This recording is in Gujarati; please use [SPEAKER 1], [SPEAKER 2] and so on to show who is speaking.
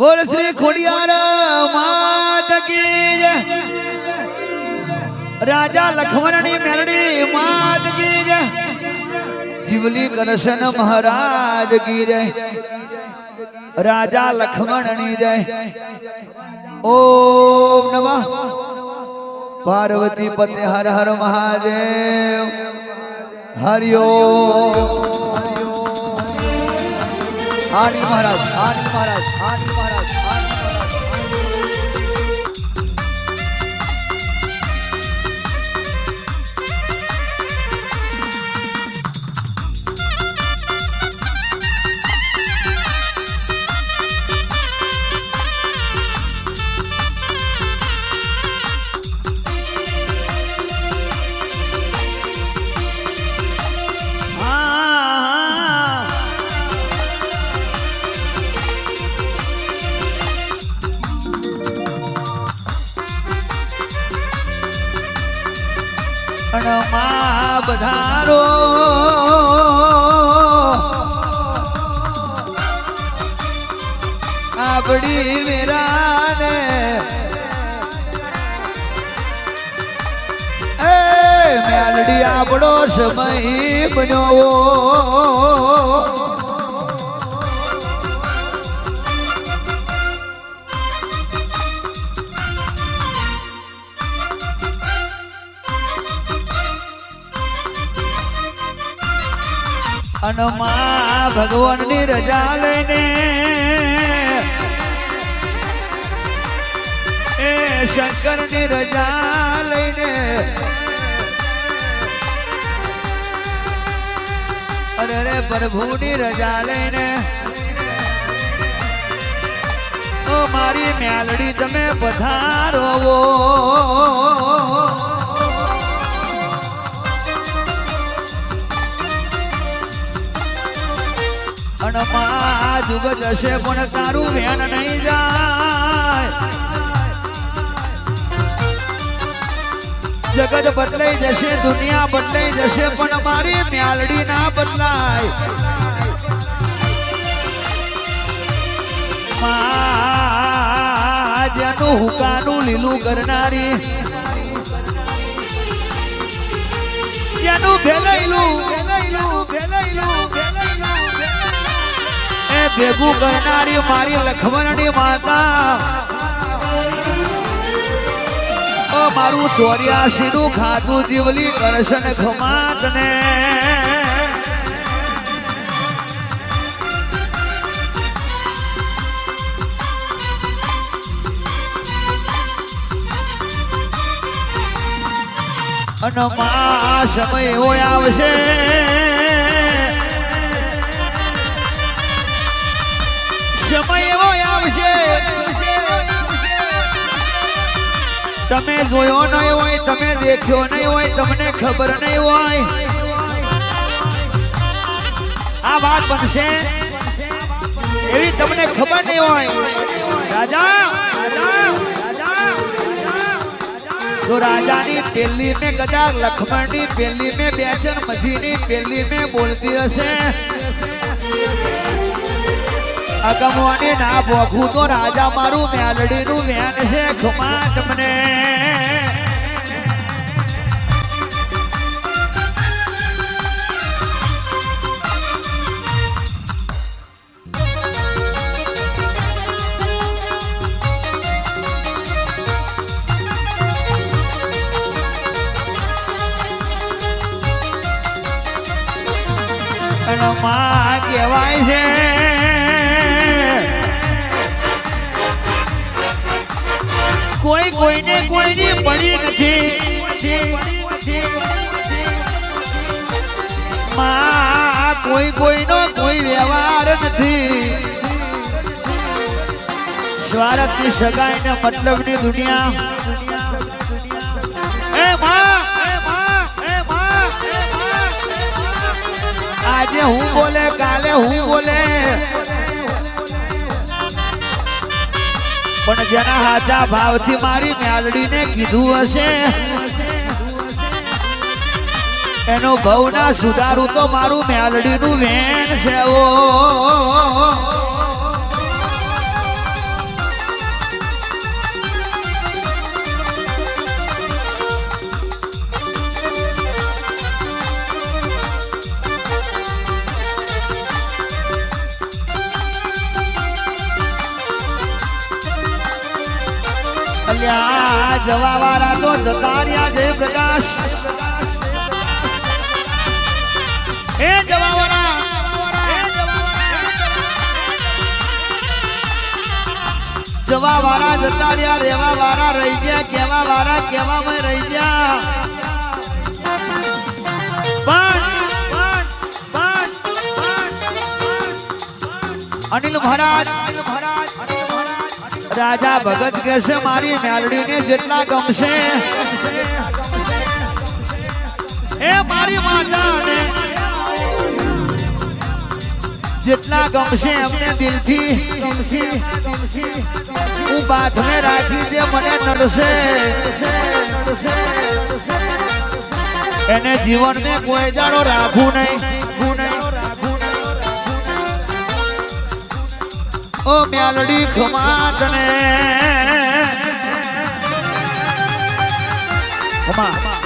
[SPEAKER 1] બોલ શ્રી ખોડિયાર માત કી જય રાજા લખમણની મેલડી માત કી જય જીવલી કરશન મહારાજ કી જય રાજા લખમણની જય ઓમ નમઃ પાર્વતી પતિ હર હર મહાદેવ હરિઓમ આની મહારાજ આની મહારાજ અણમાં બધારો. આપડી વીરાને. એ મેલડી આપણો સમય બન્યો. અનમાં ભગવાનની રજા લઈને એ શંકરની રજા લઈને અરે રે પ્રભુની રજા લઈને ઓ મારી મ્યાલડી, તમે પધારો અણમાં જુગ જશે પણ તારું વેન નહીં જાય. જગત બદલાઈ જશે, દુનિયા બદલાઈ જશે, પણ મારી મ્યાલડી ના બદલાય. જેનું હુકાનું લીલું કરનારી, જેનું ભેલાયેલું ભેલાયેલું ભેલાયેલું ભેગું કરનારી મારી લખમણની માતા. ઓ મારું ચોર્યાસી નું ખાધું જીવલી કરશન ખમાત ને અનમાં સમય હોય આવશે. તમે જોયો નહીં હોય, તમે દેખ્યો નહીં હોય, તમને ખબર નહીં હોય. આ વાત બનશે. એવી તમને ખબર નહીં હોય. રાજા, તો રાજાની પેલી મેં કદાચ લખમણની પેલી મેં, બેચન મસીની પેલી મેં બોલતી હશે. અગમવાની ના ભોખું તો રાજા મારું મેલડીનું વેન છે ખુમા તમને માં કહેવાય છે કોઈ કોઈને કોઈની પડી નથી. માં કોઈ કોઈનો કોઈ વ્યવહાર નથી. સ્વાર્થની સગાઈ ને મતલબની દુનિયા. એ માં એ માં એ માં એ માં! આજે હું બોલે, કાલે હું બોલે. પણ જેના હાથા ભાવથી મારી મ્યાલડીને કીધું હશે. એનો ભવ ના સુધારું તો મારું મ્યાલડીનું વેન છે ઓ. જવા વાળા તો જતા રહ્યા જય પ્રકાશ. એ જવા જવા વાળા જતા રહ્યા રેવા વાળા રહી ગયા. કેવા વાળા કેવામાં રહી ગયા અનિલ મહારાજ રાજા ભગત કહેશે, મારી મેલડીને જેટલા ગમશે. એ મારી માતાને જેટલા ગમશે એમને દિલથી. હું બાથને રાખી દે મને નડશે. એને જીવન મેં કોઈ દાડો રાખવું નહીં. ઓ મેલડી ખમાતને ખમા